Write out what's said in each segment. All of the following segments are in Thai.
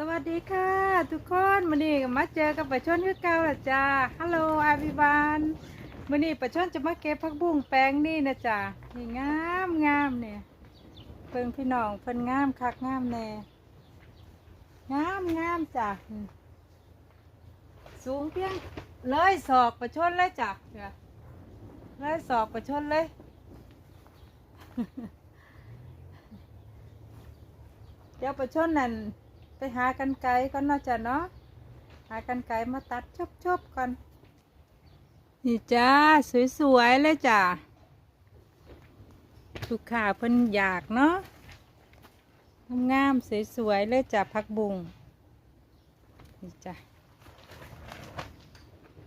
สวัสดีค่ะ ทุกคนวันนี้มาเจอกับปลาชนคือเก่าละจ้าฮัลโหลอาบิบานวันนี้ปลาชนจะมาเก็บผักบุ้งแปลงนี่นะจ้านี่งามงามเนี่ยเพิ่งพี่น้องเพิ่นงามคักงามแน่งามงามจ้าสูงเพียงเลยศอกปลาชนเลยจ้าเนี่ยเลยศอกปลาชนเลยเดี๋ยวปลาชนนั่น ไปหากันไกลก่อนนาะจ้ะเนาะหากันไกลมาตัดชบชบๆก่อนนี่จ้าสวยๆเลยจ้ะลูกค้าเพิ่นอยากเนาะงามๆสวยๆเลยจ้ะพักบุงนี่จ้ะ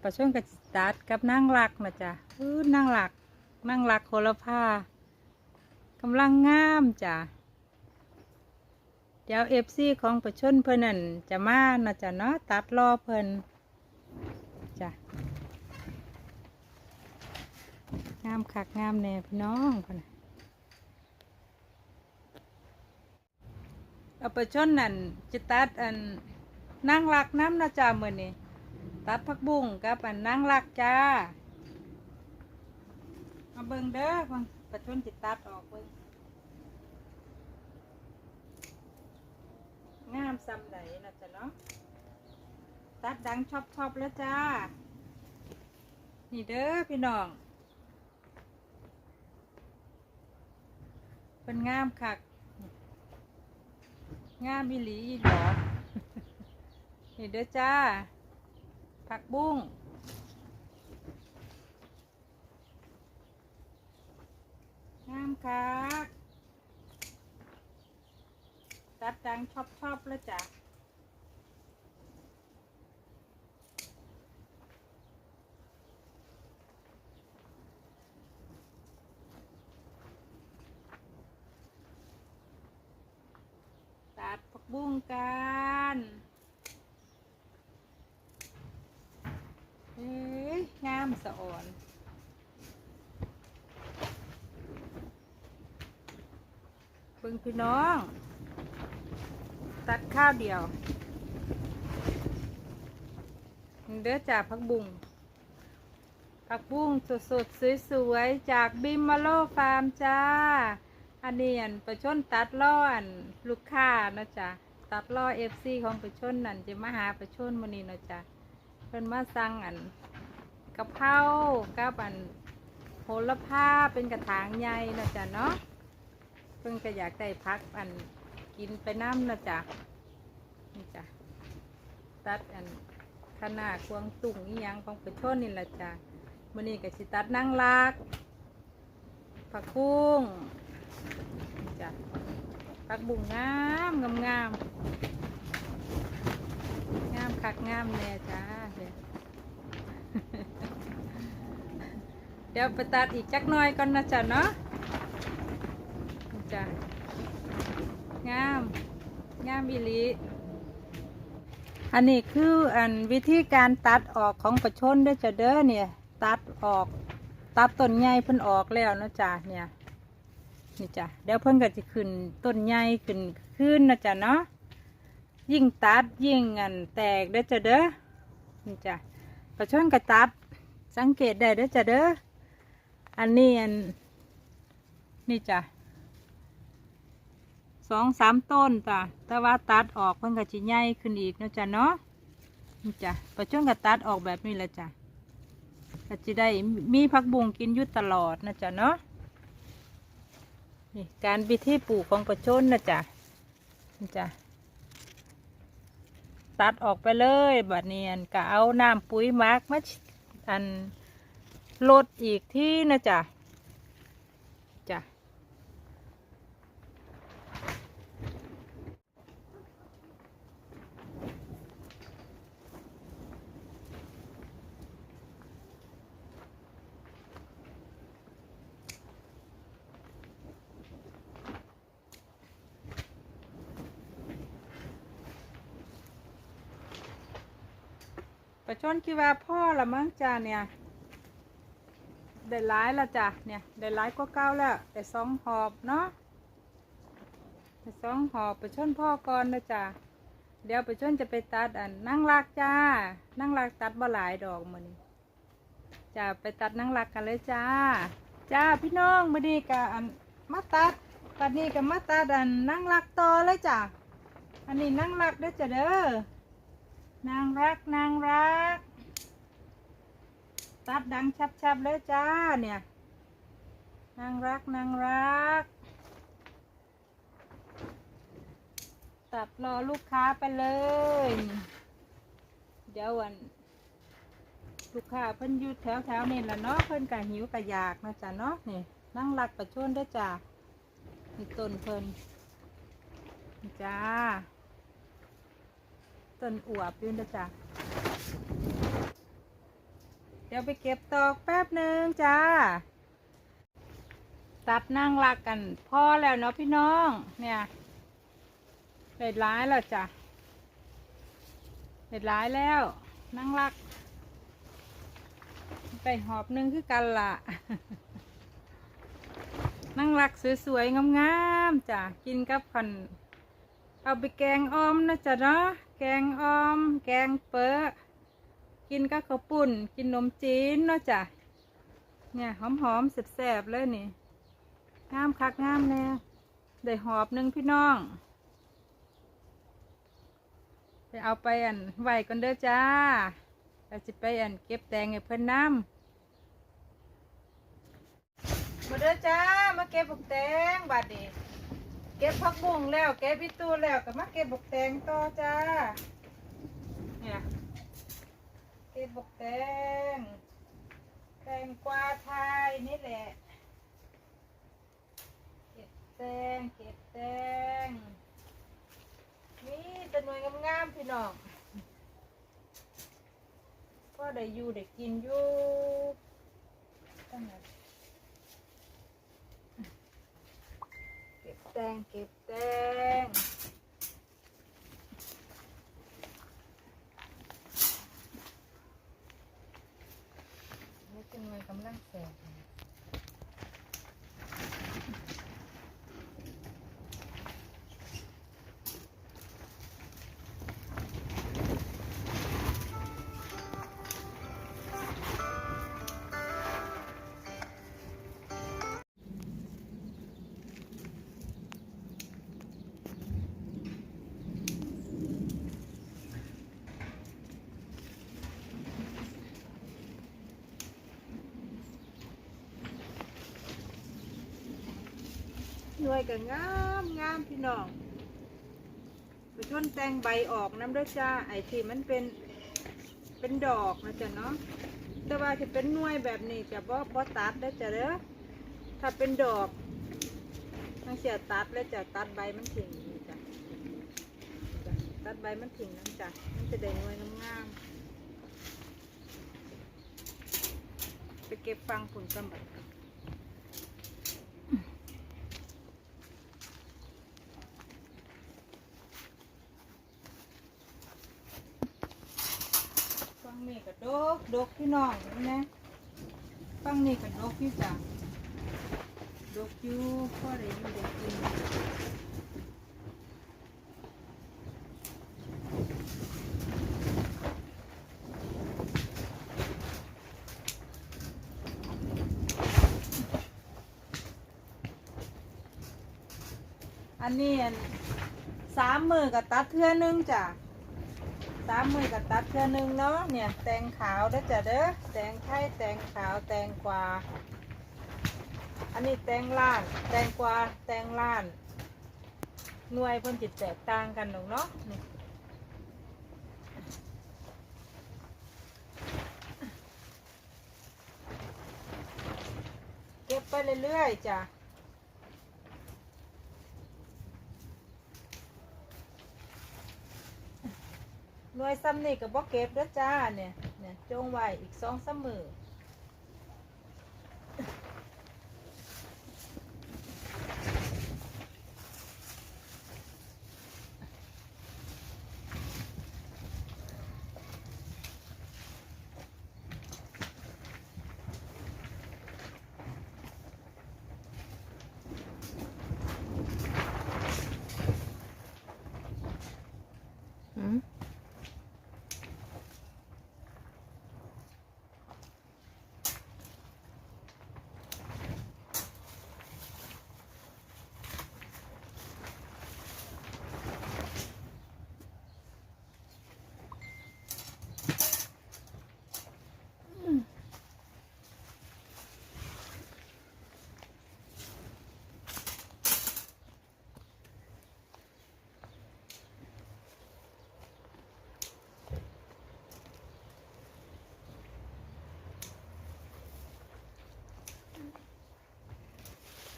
ประชนกับตัดกับนางรักนะจ้ะอื้อนางรักนางรักโคละผ้ากำลังงามจ้ะ เดี๋ยวเอฟซีของประชนเพิ่นนั่นจะมานะจะเนาะตัดรอเพิ่นจ้ะงามคักงามแน่พี่น้องพ่นน่ะเอาประชนนั่นจะตัดอันนางรักน้ำนะจ๊ะมื้อนี้ตัดผักบุ้งกับอันนางรักจ้ามาเบิ่งเด้อเบิ่งประชนจิตัดออกเบิ่ง งามซ้ำไหนนะจ๊ะเนาะตัดดังชอบชอบๆแล้วจ้า นี่เด้อพี่น้องเป็นงามคักงามอีหลีอีหลอนี่เด้อจ้า ผักบุ้งงามคัก ตัดดังชอบชอบแล้วจ้ะตัดผักบุ้งกันเฮ้ยงามสะอ่อนเบิ่งพี่น้อง ตัดข้าวเดียวเด้อจากผักบุ้งผักบุ้งสดๆสวยๆจากบิมมาโลฟาร์มจ้า อันนี้อันประชนตัดล่ออันลูกค้านะจ๊ะตัดล่อเอฟซีของประชนนั่นจะมาหาประชนมันนี้นะจ๊ะเพิ่นมาสั่งอันกะเพรากับอันโหระพาเป็นกระถางใหญ่นะจ๊ะเนาะเพิ่นก็อยากได้พักอัน กินไปน้ำนะจ๊ะนี่จ้ะตัดอันขนาดควงตุ่งอีหยังของประชนนี่แหละจ้ะมื้อนี้ก็สิตัดนางลักผักบุ้งนี่จ้ะผักบุ้งงามงามงามงามคักงามแน่จ้าเดี๋ยวไปตัดอีกจักหน่อยก่อนนะจ๊ะเนาะนี่จ้ะ งาม งามอีลีอันนี้คืออันวิธีการตัดออกของประชนเด้อจะเด้อเนี่ย ตัดออก ตัดต้นใหญ่เพิ่นออกแล้วนะจ้ะเนี่ยนี่จ้ะเดี๋ยวเพิ่นก็จะขึ้นต้นใหญ่ขึ้นขึ้นนะจ้ะเนาะยิ่งตัดยิ่งอันแตกเด้อจะเด้อนี่จ้ะประชนก็ตัด สังเกตได้เด้อจะเด้ออันนี้อันนี่จ้ะ สองสามต้นจ้ะแต่ว่าตัดออกเพิ่นก็จะใหญ่ขึ้นอีกนะจ้ะเนาะนี่จ้ะประชนก็ตัดออกแบบนี้แหละจ้ะก็จะได้มีผักบุ้งกินยู่ตลอดนะจ้ะเนาะนี่การวิธีปลูกของประชนนะจ้ะนี่จ้ะตัดออกไปเลยบัดเนียนก็เอาน้ำปุ๋ยหมักมาอันลดอีกที่นะจ้ะจ้ะ ประชนคิดว่าพ่อละมั้งจ้าเนี่ยได้ร้ายละจ้ะเนี่ยได้ร้ายก็เก้าแล้วแต่สองหอบเนาะได้สองหอบประชนพ่อก่อนนะจ้ะเดี๋ยวไปชนจะไปตัดอันนั่งรักจ้า นั่งรักตัดบ่หลายดอกมือนี้จะไปตัดนั่งรักกันเลยจ้า จ้าพี่น้องมือนี้กะอันมาตัดตัดนี้กับมาตัดอันนั่งรักต่อเลยจ้าอันนี้นั่งรักเด้จ้ะเด้อ นางรักนางรัก ตัดดังชับๆเลยจ้าเนี่ย นางรักนางรัก ตัดรอลูกค้าไปเลย เดี๋ยววันลูกค้าเพิ่นอยู่แถวๆนี่ละเนาะเพิ่นกะหิวกะอยากนะจ๊ะเนาะนี่นั่งรักประชวนด้วยจ้านี่ต้นเพิ่นจ้า ต้นอวบอยู่นะจ้าเดี๋ยวไปเก็บตอกแป๊บหนึ่งจ้า ตัดนั่งรักกันพอแล้วเนาะพี่น้อง เนี่ยเด็ดร้ายแล้วจ้ะเด็ดร้ายแล้วนั่งรัก ไปหอบหนึงคือกันละนั่งรักสวยๆงามๆจ้ะ กินกับขันเอาไปแกงอ้อมนะจ๊ะเนาะ แกงอ้อม แกงเป๊ะกินกับข้าวปุ้นกินนมจีนเนาะจ้ะ เนี่ยหอมๆแซ่บๆเลยนี่งามคักงามแน่ได้หอบหนึ่งพี่น้อง ไปเอาไปอันไหวกันเด้อจ้าเราจะไปอันเก็บแตงให้เพิ่นน้ำมาเด้อจ้า มาเก็บบุกแตงบาดนี้ เก็บผักบุ้งแล้วเก็บพิตูแล้วก็มาเก็บบุกแตงต่อจ้าเนี่ยเก็บบุกแตงแตงกวาไทยนี่แหละเก็บแตงเก็บแตงนี่ตะนวยงามๆพี่น้องก็ได้อยู่ได้กินอยู่ตั้งแต่เก็บแตงเก็บแตงนี่เป็นไงกำลังแสง หน่วยก็งามงามพี่น้องไปชนแตงใบออกน้ำด้วยจ้าไอ้ที่มันเป็นเป็นดอกนะจ๊ะเนาะแต่ว่าที่เป็นหน่วยแบบนี้จะบ่บ่ตัดได้จ้ะเด้อถ้าเป็นดอกทั้งเสียตัดแล้วจะตัดใบมันทิ้งจ้ะตัดใบมันทิ้งนั่นจ้ะมันจะได้หน่วยงามไปเก็บฟังผลสมบัติ ฟังนี่ก็ด กดกพี่น้องนี่นะฟังนี่ก็ดกพี่จ้ะดกอยู่พ่อได้อยู่ได้กินอันนี้อันสามมือกับตัดเทื่อนึงจ้ะ สามมือกับตัดเทื่อนึงเนาะเนี่ยแตงขาวเด้จ้ะเด้อแตงไทยแตงขาวแตงกวาอันนี้แตงล้าน แตงกวาแตงล้านหน่วยเพิ่นจิตแตกต่างกันหนอกเนาะเก็บไปเรื่อยๆจ้ะ หน่วยซ้ำนี่กับบ่เก็บเด้อจ้าเนี่ยเนี่ยจงไว้อีกสองสามมือ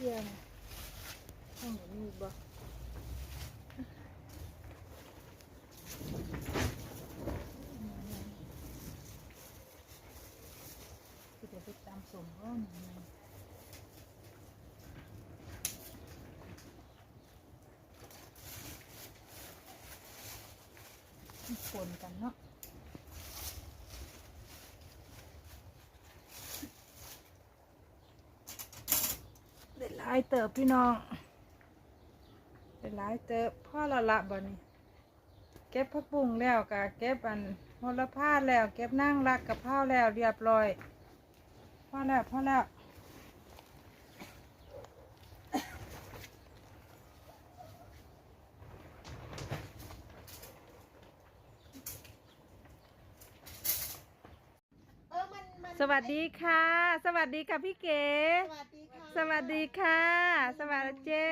ทียงห้องนี้บ่คือเดี๋ยวไปตามสมร้อนหน่อยปนกันเนาะ เด็ดหลายเติบพี่น้องเด็ดหลายเติบพ่อละละบ่นี่เก็บผักบุ้งแล้วกะเก็บอันโหระพาแล้ว เก็บนั่งรักกับข้าวแล้วเรียบร้อยพ่อแล้วพ่อแล้วเออมันมันสวัสดีค่ะ สวัสดีค่ะพี่เก๋ สวัสดีค่ะ สวัสดีค่ะ สวัสดีเจ้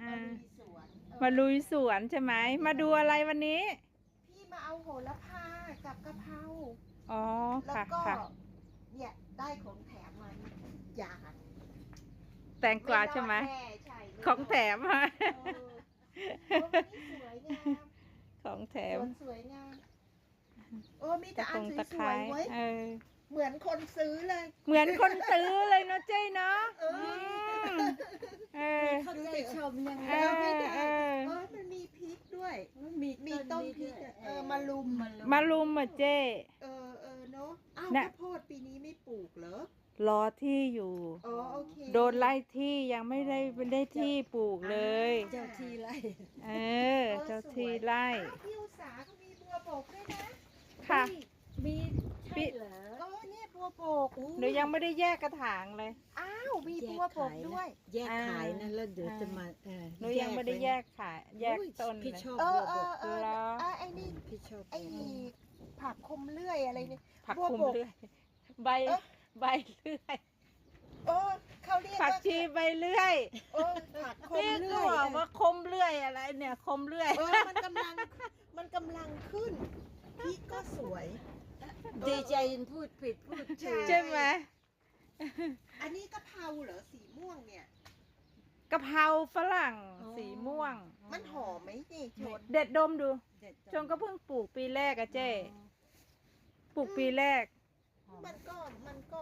อ่ามาลุยสวนเออมาลุยสวนใช่ไหม มาดูอะไรวันนี้ พี่มาเอาโหระพากับกะเพราอ๋อแล้วค่ะก็ค่ะเนี่ยได้ของแถมมาอย่างแตงกวาใช่ไหมรอดแน่ใช่ของแถมมาเออเออวันนี้สวยงามของแถสมวนสวยงามโอ้มีตะแต่กอันงสตะไควร้ยๆเว้ยเออ เหมือนคนซื้อเลย เหมือนคนซื้อเลยเนาะเจ้เนาะเออมเออ เข้าใจชมยังเออไม่ได้เออ เออมันมีพริกด้วย มีมีต้นพริกอะเออมาลุมมาลุมอะเจ้ เออเออเนาะอ้าวน่ะ ข้าวโพดปีนี้ไม่ปลูกเหรอรอที่อยู่ อ๋อโอเคโดนไล่ที่ยังไม่ได้ไม่ได้ที่ปลูกเลย เจ้าที่ไล่เออ เจ้าที่ไล่อ้าวพี่อุตสาก็มีบัวโบกด้วยนะค่ะ มีใช่เหรอเออเนี่ย บัวโบกหนูยังไม่ได้แยกกระถางเลย อ้าวมีบัวโบกด้วย แยกขายนะแล้วเดี๋ยวจะมาเออหนูยังไม่ได้แยกขายแยกอุ้ต้นพี่เลยชอบเอบัอวเอบอกเออเหรออะไอ้นี่พี่ชอบไอ้ผักคมเลื่อยอะไรเนี่ย ผักบัวคุมบกเรื่อยใบเอ๊ะ ใบเลื่อยเออเขาเรียกผักว่าชีใบเลื่อยเออผักคมนี่เลื่ก็อยบอกว่าคมเลื่อยอะไรเนี่ยคมเลื่อย เออมันกำลังมันกำลังขึ้นพริกก็สวย ดีใจพูดผิดพูดถูกใช่ไหมอันนี้กะเพราเหรอสีม่วงเนี่ย กะเพราฝรั่งสีม่วง มันหอมไหมนี่ชนเด็ดดมดู เด็ดจงก็เพิ่งปลูกปีแรกอะเจ้ปลูกปีแรกมันก็มันก็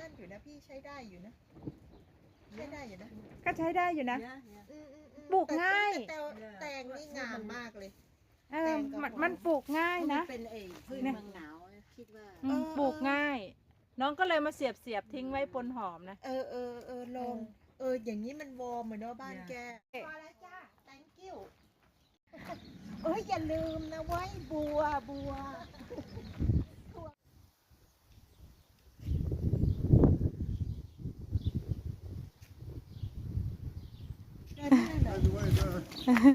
นั่นอยู่นะพี่ใช้ได้อยู่นะใช้ได้อยู่นะก็ใช้ได้อยู่นะ เนี่ยเนี่ย อืมอืมอืมปลูกง่าย แต่แต่แตงนี่งามมากเลย เออมันมันปลูกง่ายนะ มัเป็นไอ้พืชเนี่ยเมืองหนาวคิดว่า อืมปลูกง่าย น้องก็เลยมาเสียบเสียบทิ้งไว้ปนหอมนะ เออเออเออลองเออ อย่างนี้มันวอร์มเหมือนเนาะบ้านแกเอ๊ะพอแล้วจ้า thank you เอ้ย อย่าลืมนะไว้บัวบัว By the way, the